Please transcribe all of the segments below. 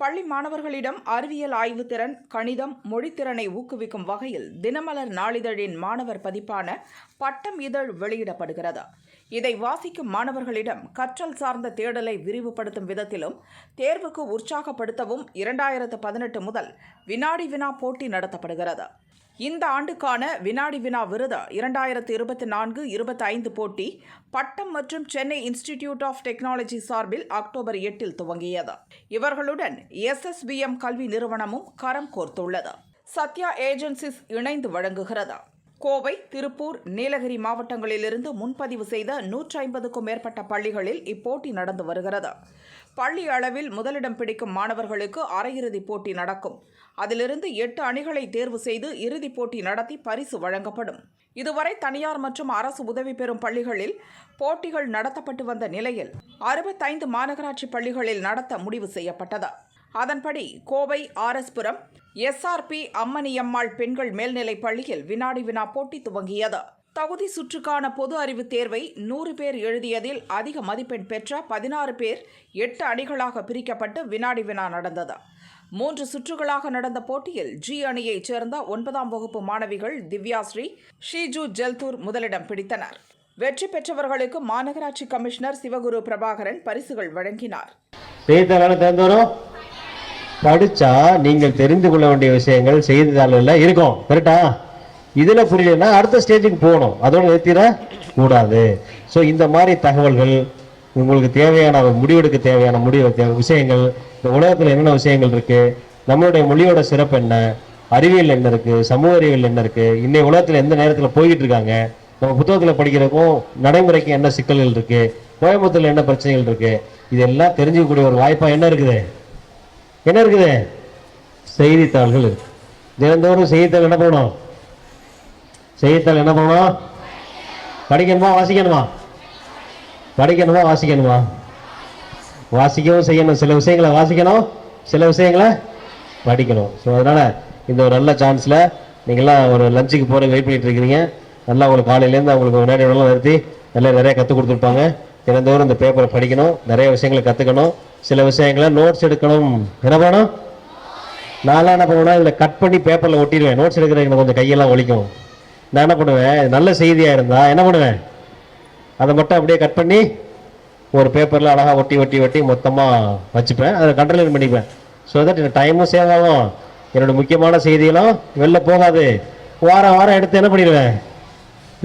பள்ளி மாணவர்களிடம் அறிவியல் ஆய்வு திறன் கணிதம் மொழித்திறனை ஊக்குவிக்கும் வகையில் தினமலர் நாளிதழின் மாணவர் பதிப்பான பட்டம் இதழ் வெளியிடப்படுகிறது. இதை வாசிக்கும் மாணவர்களிடம் கற்றல் சார்ந்த தேடலை விரிவுபடுத்தும் விதத்திலும் தேர்வுக்கு உற்சாகப்படுத்தவும் இரண்டாயிரத்து பதினெட்டு முதல் வினாடி வினா போட்டி நடத்தப்படுகிறது. இந்த ஆண்டுக்கான வினாடி வினா விருது இரண்டாயிரத்து இருபத்தி நான்கு இருபத்தி ஐந்து போட்டி பட்டம் மற்றும் சென்னை இன்ஸ்டிடியூட் ஆஃப் டெக்னாலஜி சார்பில் அக்டோபர் எட்டில் துவங்கியது. இவர்களுடன் எஸ்எஸ்பிஎம் கல்வி நிறுவனமும் கரம் கோர்த்துள்ளது. சத்யா ஏஜென்சிஸ் இணைந்து வழங்குகிறது. கோவை திருப்பூர் நீலகிரி மாவட்டங்களிலிருந்து முன்பதிவு செய்த நூற்றி ஐம்பதுக்கும் மேற்பட்ட பள்ளிகளில் இப்போட்டி நடந்து வருகிறது. பள்ளி அளவில் முதலிடம் பிடிக்கும் மாணவர்களுக்கு அரையிறுதிப் போட்டி நடக்கும். அதிலிருந்து எட்டு அணிகளை தேர்வு செய்து இறுதிப் போட்டி நடத்தி பரிசு வழங்கப்படும். இதுவரை தனியார் மற்றும் அரசு உதவி பெறும் பள்ளிகளில் போட்டிகள் நடத்தப்பட்டு வந்த நிலையில் அறுபத்தைந்து மாநகராட்சி பள்ளிகளில் நடத்த முடிவு செய்யப்பட்டது. அதன்படி கோவை ஆர்எஸ்புரம் எஸ்ஆர்பி அம்மணியம்மாள் பெண்கள் மேல்நிலைப் பள்ளியில் வினாடி வினா போட்டி துவங்கியது. தகுதி சுற்றுக்கான பொது அறிவு தேர்வை நூறு பேர் எழுதியதில் அதிக மதிப்பெண் பெற்ற பதினாறு பேர் எட்டு அணிகளாக பிரிக்கப்பட்டு வினாடி வினா நடந்தது. மூன்று சுற்றுகளாக நடந்த போட்டியில் ஜி அணியைச் சேர்ந்த ஒன்பதாம் வகுப்பு மாணவிகள் திவ்யாஸ்ரீ ஷீஜு ஜெல்தூர் முதலிடம் பிடித்தனர். வெற்றி பெற்றவர்களுக்கு மாநகராட்சி கமிஷனர் சிவகுரு பிரபாகரன் பரிசுகள் வழங்கினார். படிச்சா நீங்கள் தெரிந்து கொள்ள வேண்டிய விஷயங்கள் செய்தித்தாள்கள்ல இருக்கும். கரெக்டா இதுல புரியலன்னா அடுத்த ஸ்டேஜுக்கு போகணும். அதோட நிறுத்திட கூடாது ஸோ இந்த மாதிரி தகவல்கள் உங்களுக்கு தேவையான முடிவெடுக்க தேவையான முடிவு தேவை- விஷயங்கள் இந்த உலகத்தில் என்னென்ன விஷயங்கள் இருக்கு நம்மளுடைய மொழியோட சிறப்பு என்ன அறிவியல் என்ன இருக்கு சமூக அறிவியல் என்ன இருக்கு இன்னைய உலகத்தில் எந்த நேரத்தில் போய்கிட்டு இருக்காங்க நம்ம புத்தகத்தில் படிக்கிறதுக்கும் நடைமுறைக்கு என்ன சிக்கல்கள் இருக்கு கோயம்புத்தூர்ல என்ன பிரச்சனைகள் இருக்கு இதெல்லாம் தெரிஞ்சுக்கக்கூடிய ஒரு வாய்ப்பா என்ன இருக்குது? என்ன இருக்குது? செய்தித்தாள்கள் இருக்கு. தினந்தோறும் செய்தித்தாள் என்ன பண்ணணும் செய்தித்தாள் என்ன பண்ணணும் படிக்கணுமா வாசிக்கணுமா? படிக்கணுமா வாசிக்கணுமா? வாசிக்கவும் செய்யணும். சில விஷயங்களை வாசிக்கணும் சில விஷயங்களை படிக்கணும் ஸோ அதனால் இந்த ஒரு நல்ல சான்ஸில் நீங்கள்லாம் ஒரு லஞ்சுக்கு போகிற வெயிட் பண்ணிட்டு இருக்கிறீங்க. நல்லா உங்களுக்கு காலையிலேருந்து அவங்களுக்கு முன்னாடி உடலாம் நிறுத்தி நல்லா நிறைய கற்றுக் கொடுத்துருப்பாங்க. தினந்தோறும் இந்த பேப்பரை படிக்கணும். நிறைய விஷயங்களை கற்றுக்கணும் சில விஷயங்களை நோட்ஸ் எடுக்கணும். என்ன பண்ணணும்? நான்லாம் என்ன பண்ணுவேன்னா இதில் கட் பண்ணி பேப்பரில் ஒட்டிடுவேன். நோட்ஸ் எடுக்கிற எனக்கு கொஞ்சம் கையெல்லாம் ஒழிக்கும் நான் என்ன பண்ணுவேன்? நல்ல செய்தியாக இருந்தால் என்ன பண்ணுவேன்? அதை மட்டும் அப்படியே கட் பண்ணி ஒரு பேப்பரில் அழகாக ஒட்டி ஒட்டி ஒட்டி மொத்தமாக வச்சுப்பேன். அதை கண்ட்ரோல் பண்ணிப்பேன். ஸோ தட் எனக்கு டைமும் சேவ் ஆகும். என்னோட முக்கியமான செய்திகளும் வெளில போகாது. வாரம் வாரம் எடுத்து என்ன பண்ணிடுவேன்?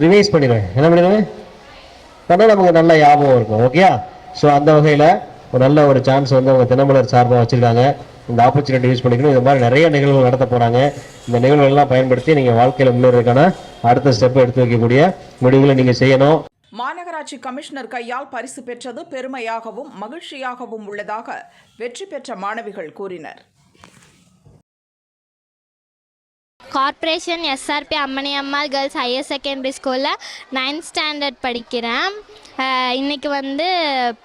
ரிவைஸ் பண்ணிடுவேன். என்ன பண்ணிடுவேன்? அதனால் நமக்கு நல்ல ஞாபகம் இருக்கும். ஓகேயா ஸோ அந்த வகையில் ஒரு நல்ல ஒரு சான்ஸ் வந்து அவங்க தினமலர் சார்பாக வச்சுருக்காங்க. இந்த ஆப்பர்ச்சுனிட்டி யூஸ் பண்ணிக்கணும். இந்த மாதிரி நிறைய நிகழ்வுகள் நடத்த போகிறாங்க இந்த நிகழ்வுகள்லாம் பயன்படுத்தி நீங்கள் வாழ்க்கையில் முன்னேறதுக்கான அடுத்த ஸ்டெப்பை எடுத்து வைக்கக்கூடிய முடிவுகளை நீங்கள் செய்யணும். மாநகராட்சி கமிஷனர் கையால் பரிசு பெற்றது பெருமையாகவும் மகிழ்ச்சியாகவும் உள்ளதாக வெற்றி பெற்ற மாணவிகள் கூறினர். Corporation SRP Ammaniammal girls higher secondary ஸ்கூலில் நைன்த் ஸ்டாண்டர்ட் படிக்கிறேன். இன்றைக்கி வந்து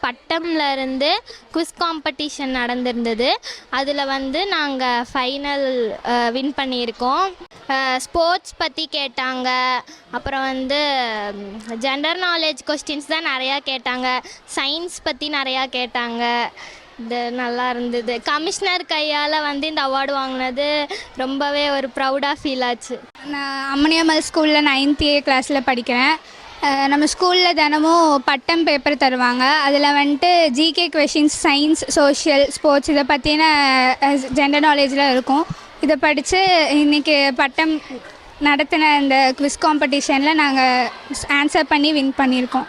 பட்டம்ல இருந்து குவிஸ் காம்படிஷன் நடந்திருந்தது. அதில் வந்து நாங்கள் ஃபைனல் வின் பண்ணியிருக்கோம். ஸ்போர்ட்ஸ் பற்றி கேட்டாங்க. அப்புறம் வந்து ஜெண்டர் நாலேஜ் கொஸ்டின்ஸ் தான் நிறையா கேட்டாங்க. சயின்ஸ் பற்றி நிறையா கேட்டாங்க. இது நல்லா இருந்தது. கமிஷனர் கையால் வந்து இந்த அவார்டு வாங்கினது ரொம்பவே ஒரு ப்ரௌடாக ஃபீல் ஆச்சு. நான் அம்மனியம்மல் ஸ்கூலில் நைன்த் ஏ கிளாஸில் படிக்கிறேன். நம்ம ஸ்கூலில் தினமும் பட்டம் பேப்பர் தருவாங்க. அதில் வந்துட்டு GK questions science social sports இதை பற்றின ஜெண்டர் நாலேஜில் இருக்கும். இதை படித்து இன்றைக்கி பட்டம் நடத்தின இந்த குவிஸ் காம்படிஷனில் நாங்கள் ஆன்சர் பண்ணி வின் பண்ணியிருக்கோம்.